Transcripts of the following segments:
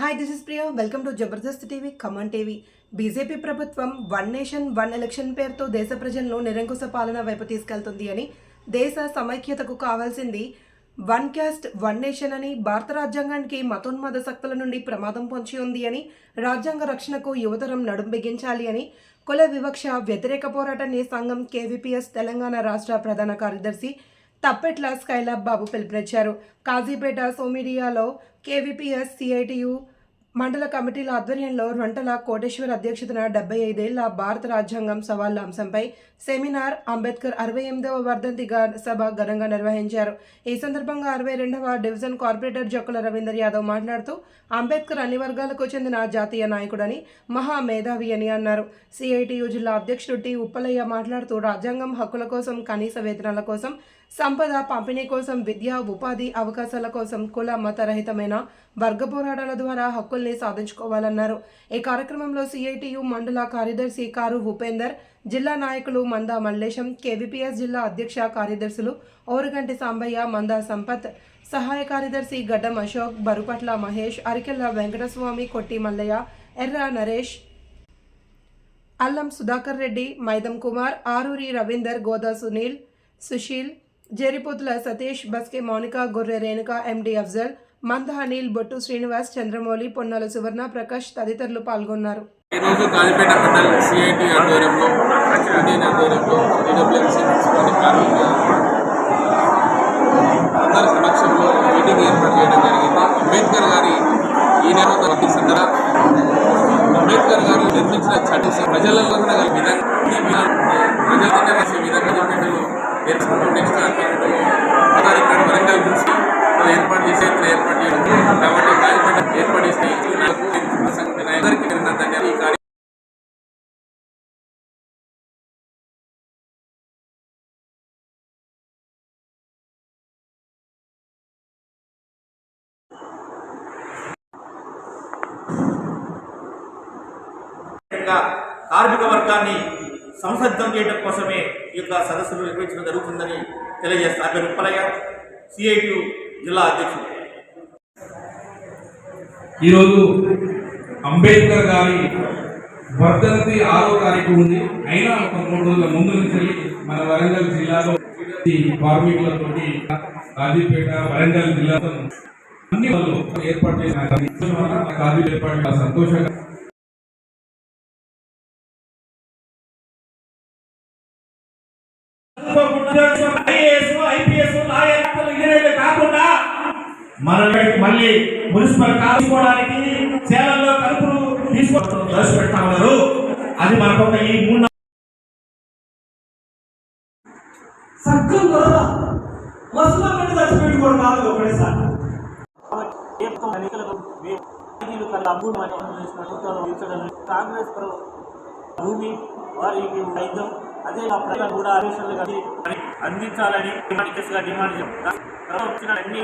Hi this is Priya welcome to Jabardasth TV common TV BJP ప్రభుత్వం one nation one election పేరుతో దేశ ప్రజలను నిరంకుశ పాలన వైపు తీసుకెళ్తుంది అని దేశ సమైక్యతకు కావాల్సింది వన్ క్యాస్ట్ వన్ నేషన్ అని భారత రాజ్యాంగానికి మతోన్మాద శక్తుల నుండి ప్రమాదం పొంచి ఉంది అని రాజ్యాంగ రక్షణకు యువతరం నడుం బిగించాలి అని కుల వివక్ష వ్యతిరేక పోరాటాన్ని సంఘం కేవీపీఎస్ తెలంగాణ రాష్ట్ర ప్రధాన కార్యదర్శి తప్పెట్ల స్కైలాబ్ బాబు పిలుపునిచ్చారు. కాజీపేట సోమిడియాలో కేవీపీఎస్ సిఐటియు మండల కమిటీల ఆధ్వర్యంలో రొంటల కోటేశ్వర్ అధ్యక్షతన డెబ్బై ఐదేళ్ళ భారత రాజ్యాంగం సవాళ్ళ అంశంపై సెమినార్ అంబేద్కర్ అరవై ఎనిమిదవ వర్ధంతి సభ ఘనంగా నిర్వహించారు. ఈ సందర్భంగా అరవై రెండవ డివిజన్ కార్పొరేటర్ జొక్కల రవీందర్ యాదవ్ మాట్లాడుతూ అంబేద్కర్ అన్ని వర్గాలకు చెందిన జాతీయ నాయకుడని మహా మేధావి అని అన్నారు. సిఐటియు జిల్లా అధ్యక్షుడు టి ఉప్పలయ్య మాట్లాడుతూ రాజ్యాంగం హక్కుల కోసం కనీస వేతనాల కోసం సంపద పంపిణీ కోసం విద్య ఉపాధి అవకాశాల కోసం కుల మతరహితమైన వర్గ పోరాటాల ద్వారా హక్కుల్ని సాధించుకోవాలన్నారు. ఈ కార్యక్రమంలో సిఐటియు మండల కార్యదర్శి కారు ఉపేందర్ జిల్లా నాయకులు మందా మల్లేశం కేవీపీఎస్ జిల్లా అధ్యక్ష కార్యదర్శులు ఓరుగంటి సాంబయ్య మందా సంపత్ సహాయ కార్యదర్శి గడ్డం అశోక్ బరుపట్ల మహేష్ అరికెల్ల వెంకటస్వామి కొట్టి మల్లయ్య ఎర్ర నరేష్ అల్లం సుధాకర్ రెడ్డి మైదం కుమార్ ఆరూరి రవీందర్ గోదా సునీల్ సుశీల్ జేరిపోతుల సతీష్ బస్కే మౌనిక గొర్రె రేణుక ఎండి అఫ్జల్ మంద అనిల్ బొట్టు శ్రీనివాస్ చంద్రమౌళి పొన్నాల సువర్ణ ప్రకాష్ తదితరులు పాల్గొన్నారు. ఈరోజు కాజీపేట మండల్ సిఐటి ఆధ్వర్యంలో యూనియన్ ఆధ్వర్యంలో ఈడబ్ల్యూఎంసీ మున్సిపాలిటీ కార్మికుల అందరి సమక్షంలో మీటింగ్ ఏర్పాటు చేయడం జరిగింది. అంబేద్కర్ గారి ఈ నెల వర్తిస్తుందరా అంబేద్కర్ గారు నిర్మించిన చట్టం ప్రజలలో కూడా గల విధంగా ఈ ప్రజలతో విధంగా నేర్చుకుంటూ నెక్స్ట్ ఆధార్ ఇక్కడ వరంగల్ నుంచి ఏర్పాటు చేసే ఏర్పాటు చేయడం కాబట్టి కాజీపేట ఏర్పాటు చేసిన నాకు అందరికీ ఈ కార్య కార్మిక వర్గాన్ని సంసిద్ధం చేయడం కోసమే ఈ యొక్క సదస్సులు నిర్వహించడం జరుగుతుందని తెలియజేస్తారు అక్కడ ఉప్పలయ్య సిఐటి జిల్లా అధ్యక్షుడు. ఈరోజు అంబేద్కర్ గారి వర్ధంతి ఆరో తారీఖు ఉంది. అయినా ఒక మూడు రోజుల ముందు నుంచి మన వరంగల్ జిల్లాలో కార్మికులతో కార్మికులతోటి కాజీపేట వరంగల్ జిల్లాతో అన్ని వాళ్ళు ఏర్పాటు చేసిన కాజీ సంతోషంగా ఐఏఎస్ ఐపీఎస్ ఇంజనీర్లు కాకుండా మన మళ్ళీ మున్సిపల్ కాల్చుకోవడానికి సేలల్లో కలుపులు తీసుకోవడం దశ పెడతా ఉన్నారు అది మనకు ఒక ఈ మూడు సగ్గం దొరద మసలా పెట్టి చచ్చిపోయి కూడా కాదు ఒకటేసారి కాంగ్రెస్ ప్ర- భూమి వారికి వైద్యం అదే మా ప్రజలు కూడా ఆదేశాలు కలిగి అందించాలని డిమాండ్ కేసుగా డిమాండ్ చేస్తాం తర్వాత వచ్చిన అన్ని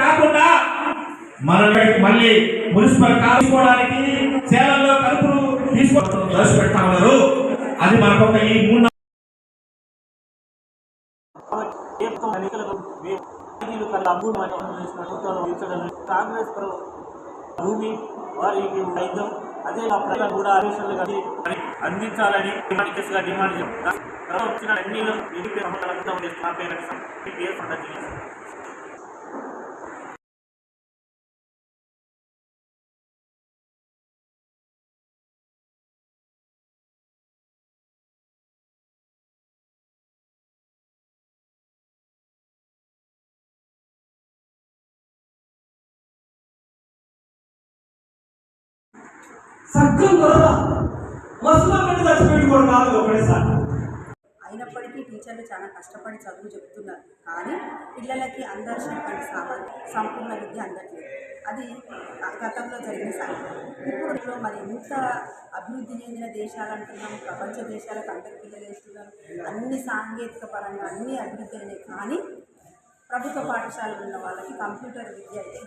కాకుండా మన మళ్ళీ మున్సిపల్ కాల్చుకోవడానికి సేలల్లో కలుపులు తీసుకోవడం అది మనకు ఒక ఈ మూడు కాంగ్రెస్ భూమి వారికి వైద్యం అదే మా ప్రజలు కూడా ఆదేశాలు అందించాలని డిమాండ్ డిమాండ్ తర్వాత వచ్చిన అన్ని నిరుపేద సమస్యలతో నా పేరు సగ్గం దొరద మసలా పెట్టి చచ్చిపోయి కూడా కాదు ఒకటేసారి అయినప్పటికీ టీచర్లు చాలా కష్టపడి చదువు చెప్తున్నారు. కానీ పిల్లలకి అందాల్సినటువంటి సామాన్య సంపూర్ణ విద్య అందట్లేదు. అది గతంలో జరిగిన సంఘటన. ఇప్పుడు మరి ఇంత అభివృద్ధి చెందిన దేశాలు అంటున్నాం ప్రపంచ దేశాలకు అందరి పిల్లలు వేస్తున్నారు. అన్ని సాంకేతిక పరంగా అన్ని అభివృద్ధి అయినాయి. కానీ ప్రభుత్వ పాఠశాలలు ఉన్న వాళ్ళకి కంప్యూటర్ విద్య అయితే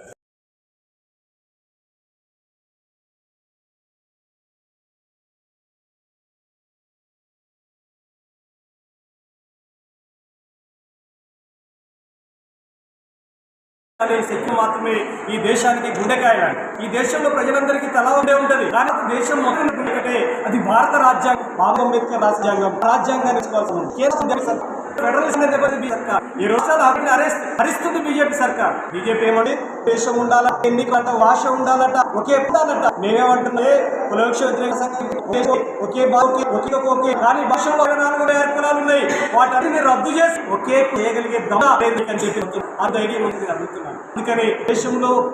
అనే శక్తి మాత్రమే ఈ దేశానికి గుండెకాయ ఈ దేశంలో ప్రజలందరికీ తల ఉండే ఉంటది. కానీ దేశం మొత్తం గుండెకటే అది భారత రాజ్యాంగం బాబు అంబేద్కర్ రాజ్యాంగం రాజ్యాంగాన్ని కేంద్ర ఉద్యమ దెబ్బతింది సర్కార్. ఈ రోజు అభివృద్ధి అరెస్ట్ హరిస్తుంది బీజేపీ సర్కార్. బీజేపీ ఏమండి? దేశం ఉండాలట ఎన్నికలంట భాష ఉండాలట ఒకే ఉండాలట. మేమేమంటున్నాయి కులవృక్ష వ్యతిరేక సంఘం ఒకే- ఒకే బావుకి ఒకే ఒకే కానీ భాషలో నాలుగు వేల కులాలు ఉన్నాయి. వాటన్నిటిని రద్దు చేసి ఒకే చేయగలిగే దమ్ము అని చెప్పి ఆ ధైర్యం ఉంటుంది అడుగుతున్నాను. అందుకని దేశంలో